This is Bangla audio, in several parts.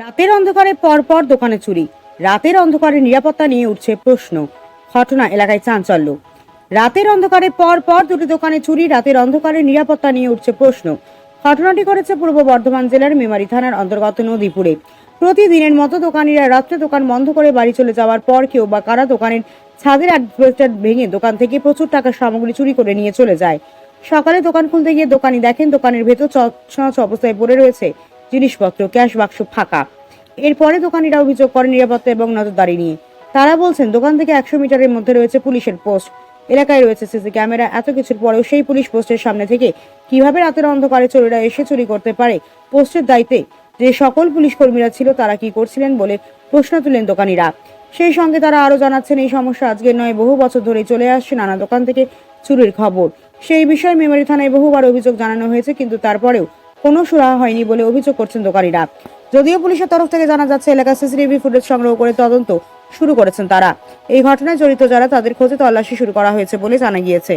রাতের অন্ধকারে পরপর দোকানে চুরি। রাতের অন্ধকারে নিরাপত্তা নিয়ে উঠছে প্রশ্ন। ঘটনা এলাকায় চাঞ্চল্য। রাতের অন্ধকারে পর পর দুটি দোকানে চুরি, রাতের অন্ধকারে নিরাপত্তা নিয়ে উঠছে প্রশ্ন। ঘটনাটি করেছে পূর্ব বর্ধমান জেলার মেমারি থানার অন্তর্গত নদীপুরে। প্রতিদিনের মতো দোকানিরা রাত্রে দোকান বন্ধ করে বাড়ি চলে যাওয়ার পর কেউ বা কারা দোকানের ছাদের অ্যাডভেস্টার ভেঙে দোকান থেকে প্রচুর টাকার সামগ্রী চুরি করে নিয়ে চলে যায়। সকালে দোকান খুলতে গিয়ে দোকানি দেখেন দোকানের ভেতর চচ অবস্থায় পড়ে রয়েছে। জিনিসপত্র, ক্যাশ বাক্স ফাঁকা। এরপরে দোকানিরা অভিযোগ করে নিরাপত্তা এবং নজরদারি নিয়ে। তারা বলছেন, দোকান থেকে একশো মিটারের মধ্যে রয়েছে পুলিশের পোস্ট। এলাকায় রয়েছে সিসি ক্যামেরা। এত কিছুর পরেও সেই পুলিশ পোস্টের সামনে থেকে কীভাবে রাতের অন্ধকারে চোরেরা এসে চুরি করতে পারে? পোস্টের দায়িত্বে যে সকল পুলিশ কর্মীরা ছিল, তারা কি করছিলেন বলে প্রশ্ন তুলেন দোকানিরা। সেই সঙ্গে তারা আরও জানাচ্ছেন, এই সমস্যা আজকের নয়, বহু বছর ধরে চলে আসছে নানা দোকান থেকে চুরির খবর। সেই বিষয়ে মেমরি থানায় বহুবার অভিযোগ জানানো হয়েছে, কিন্তু তারপরেও কোনো সুরাহা হয়নি বলে অভিযোগ করছেন দোকানিরা। যদিও পুলিশের তরফ থেকে জানা যাচ্ছে, এলাকার সিসিটিভি ফুটেজ সংগ্রহ করে তদন্ত শুরু করেছেন তারা। এই ঘটনায় জড়িত যারা, তাদের খোঁজে তল্লাশি শুরু করা হয়েছে বলে জানা গিয়েছে।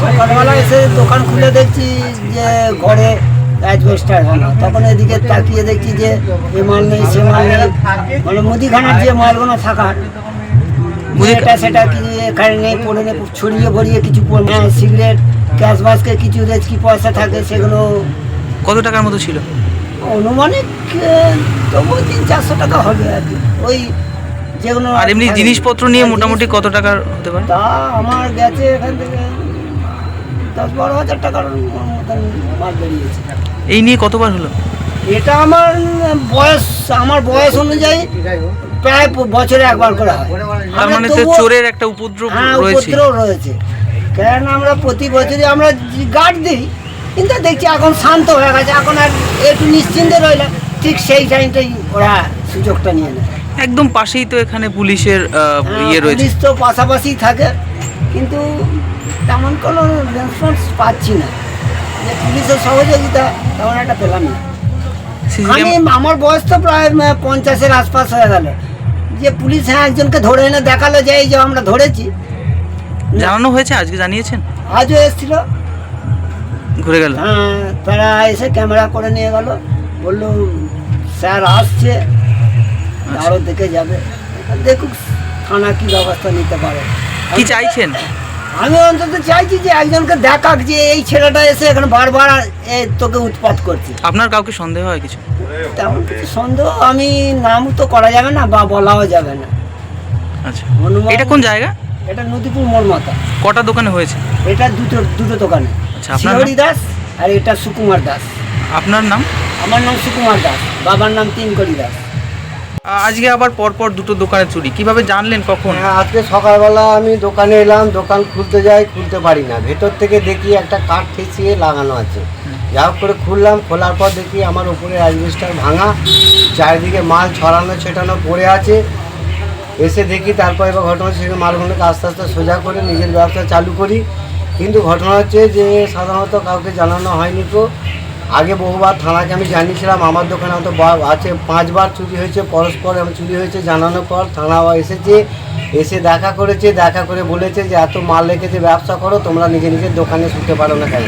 সকালবেলা এসে দোকান খুলে দেখছি যে ঘরে অ্যাডভেস্টার ভাঙা তখন এদিকে তাকিয়ে দেখছি যে এ মাল নেই সে মাল নেই। মানে মুদিখানার যে মালগুলো থাকার এটা সেটা কি এখানে নেই পড়ে নেই ছড়িয়ে ভরিয়ে কিছু হ্যাঁ সিগারেট ক্যাশ বাসকে কিছু রেচকি পয়সা থাকে সেগুলো কত টাকার মতো ছিল? অনুমানিক তবু তিন চারশো টাকা হবে আর কি। ওই যেগুলো আর এমনি জিনিসপত্র নিয়ে মোটামুটি কত টাকার হতে পারে? তা আমার গেছে এখান থেকে দশ বারো হাজার টাকার মতন মাল বেরিয়েছে। এই নিয়ে কতবার হলো? এটা আমার বয়স আমার বয়স অনুযায়ী প্রায় বছরে একবার করে হয়। তার মানে তো চোরের একটা উপদ্রব হ্যাঁ রয়েছে। উপদ্রব রয়েছে। কারণ আমরা প্রতি বছরই আমরা গার্ড দিই কিন্তু দেখছি এখন শান্ত হয়ে গেছে এখন আর একটু নিশ্চিন্তে রইলাম ঠিক সেই টাইমটাই ওরা সুযোগটা নিয়ে নেয়। একদম পাশেই তো এখানে পুলিশের হ্যাঁ, ইয়ে রয়েছে। পুলিশ তো পাশাপাশি থাকে কিন্তু তেমন কোনো রেসপন্স পাচ্ছি না। যে পুলিশের সহযোগিতা তেমন একটা পেলাম না। আমি আমার বয়স তো প্রায় পঞ্চাশের আশপাশ হয়ে গেল। যে পুলিশ হ্যাঁ একজনকে ধরে এনে দেখাল যে এই যে আমরা ধরেছি। জানানো হয়েছে? আজকে জানিয়েছেন? আজও এসেছিল। ঘুরে গেল। হ্যাঁ তারা এসে ক্যামেরা করে নিয়ে গেল। বলল স্যার আসছে। আরও দেখে যাবে। দেখুক থানা কি ব্যবস্থা নিতে পারে। কি চাইছেন? আমি অন্তত চাইছি যে একজনকে দেখাক যে এই ছেলেটা এসে এখানে বারবার তোকে উৎপাত করছে। আপনার কাউকে সন্দেহ হয় কিছু? তেমন কিছু সন্দেহ আমি নাম তো করা যাবে না বা বলাও যাবে না। আচ্ছা। এটা কোন জায়গা? এটা নদীপুর মোড়মাতা কটা দোকানে হয়েছে? এটা দুটো দুটো দোকানে। আচ্ছা? শিহরি দাস আর এটা সুকুমার দাস। আপনার নাম? আমার নাম সুকুমার দাস বাবার নাম তিনকড়ি দাস। আজকে আবার পরপর দুটো দোকানে চুরি। কীভাবে জানলেন কখন? হ্যাঁ আজকে সকালবেলা আমি দোকানে এলাম, দোকান খুলতে যাই, খুলতে পারি না। ভেতর থেকে দেখি একটা কাঠ ঠেসিয়ে লাগানো আছে। যা করে খুললাম, খোলার পর দেখি আমার উপরে অ্যাজবেস্টার ভাঙা। চারিদিকে মাল ছড়ানো, ছেটানো পড়ে আছে। এসে দেখি তারপর এবার ঘটনা সেখানে মালগুলোকে আস্তে আস্তে সোজা করে নিজের ব্যবসা চালু করি। কিন্তু ঘটনা হচ্ছে যে সাধারণত কাউকে জানানো হয়নি তো। আগে বহুবার থানাকে আমি জানিয়েছিলাম আমার দোকানে বা- আছে পাঁচবার চুরি হয়েছে পরস্পর আমি চুরি হয়েছে জানানোর পর থানা এসেছে এসে দেখা করেছে দেখা করে বলেছে যে এত মাল রেখেছে ব্যবসা করো তোমরা নিজে নিজের দোকানে শুতে পারো না কেন?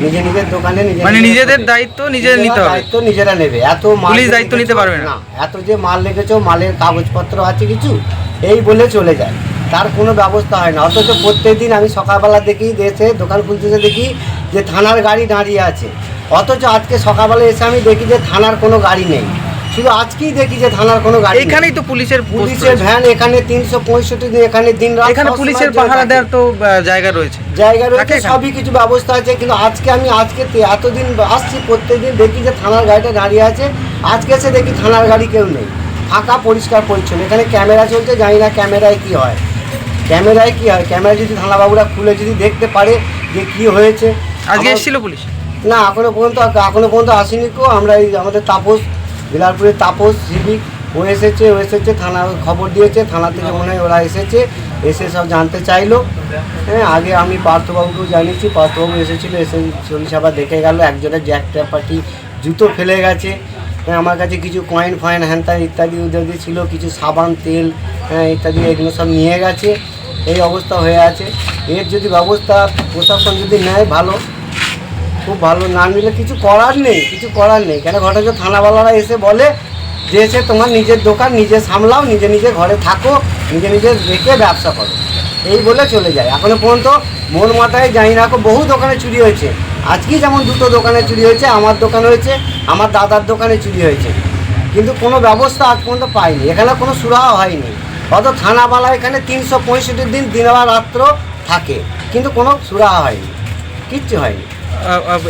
নিজে নিজের দোকানে মানে নিজেদের দায়িত্ব নিজেরা নিতে হবে। দায়িত্ব নিজেরা নেবে। এত মাল পুলিশ দায়িত্ব নিতে পারবে না। এত যে মাল রেখেছো মালের কাগজপত্র আছে কিছু এই বলে চলে যায়। তার কোনো ব্যবস্থা হয় না। অথচ প্রত্যেকদিন আমি সকালবেলা দেখি দেশে দোকান খুলতেছে দেখি যে থানার গাড়ি দাঁড়িয়ে আছে। অথচ আজকে সকালবেলা এসে আমি দেখি যে থানার কোনো গাড়ি নেই। শুধু আজকেই দেখি যে থানার কোনো গাড়ি নেই। এখানেই তো পুলিশের পুলিশের ভ্যান এখানে তিনশো পঁয়ষট্টি দিন এখানে দিন রাত এখানে পুলিশের পাহারা দেওয়ার তো জায়গা রয়েছে। জায়গা রয়েছে সবই কিছু ব্যবস্থা আছে কিন্তু আজকে আমি আজকে এতদিন আসছি প্রত্যেকদিন দেখি যে থানার গাড়িটা দাঁড়িয়ে আছে। আজকে এসে দেখি থানার গাড়ি কেউ নেই। ফাঁকা পরিষ্কার পরিচ্ছন্ন। এখানে ক্যামেরা চলছে জানি না ক্যামেরায় কি হয়। ক্যামেরায় কি হয়? ক্যামেরা যদি থানাবাবুরা খুলে যদি দেখতে পারে যে কি হয়েছে। আজকে এসেছিল পুলিশ? না এখনও পর্যন্ত এখনও পর্যন্ত আসেনি কো আমরা এই আমাদের তাপস বিলারপুরের তাপস সিভিক ও এসেছে ও এসেছে থানা খবর দিয়েছে থানা থেকে মনে হয় ওরা এসেছে এসে সব জানতে চাইলো। হ্যাঁ আগে আমি পার্থবাবুকেও জানিয়েছি পার্থবাবু এসেছিল এসে আবার দেখে গেল একজনের জ্যাক ট্যাপাটি জুতো ফেলে গেছে। হ্যাঁ, আমার কাছে কিছু কয়েন ফয়েন হ্যানত্যান ইত্যাদি ইত্যাদি ছিল কিছু সাবান তেল হ্যাঁ ইত্যাদি এগুলো সব নিয়ে গেছে। এই অবস্থা হয়ে আছে। এর যদি ব্যবস্থা প্রশাসন যদি নেয় ভালো। খুব ভালো, না নিলে কিছু করার নেই, কিছু করার নেই। কেন ঘটনা হচ্ছে, থানাওয়ালারা এসে বলে যে এসে তোমার নিজের দোকান নিজে সামলাও, নিজে নিজে ঘরে থাকো, নিজে নিজে রেখে ব্যবসা করো। এই বলে চলে যায়। এখনও পর্যন্ত মোর মাথায় জানি না বহু দোকানে চুরি হয়েছে। আজকেই যেমন দুটো দোকানে চুরি হয়েছে, আমার দোকান হয়েছে, আমার দাদার দোকানে চুরি হয়েছে। কিন্তু কোনো ব্যবস্থা আজ পর্যন্ত পাইনি। এখানে কোনো সুরাহা হয়নি। অত থানাওয়ালা এখানে তিনশো পঁয়ষট্টি দিন দিন রাত্র থাকে, কিন্তু কোনো সুরাহা হয়নি। কিচ্ছু হয়নি।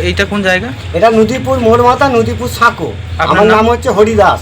এইটা কোন জায়গা? এটা নদীপুর মোড়মাতা নদীপুর সাঁকো। আমার? নাম হচ্ছে হরিদাস।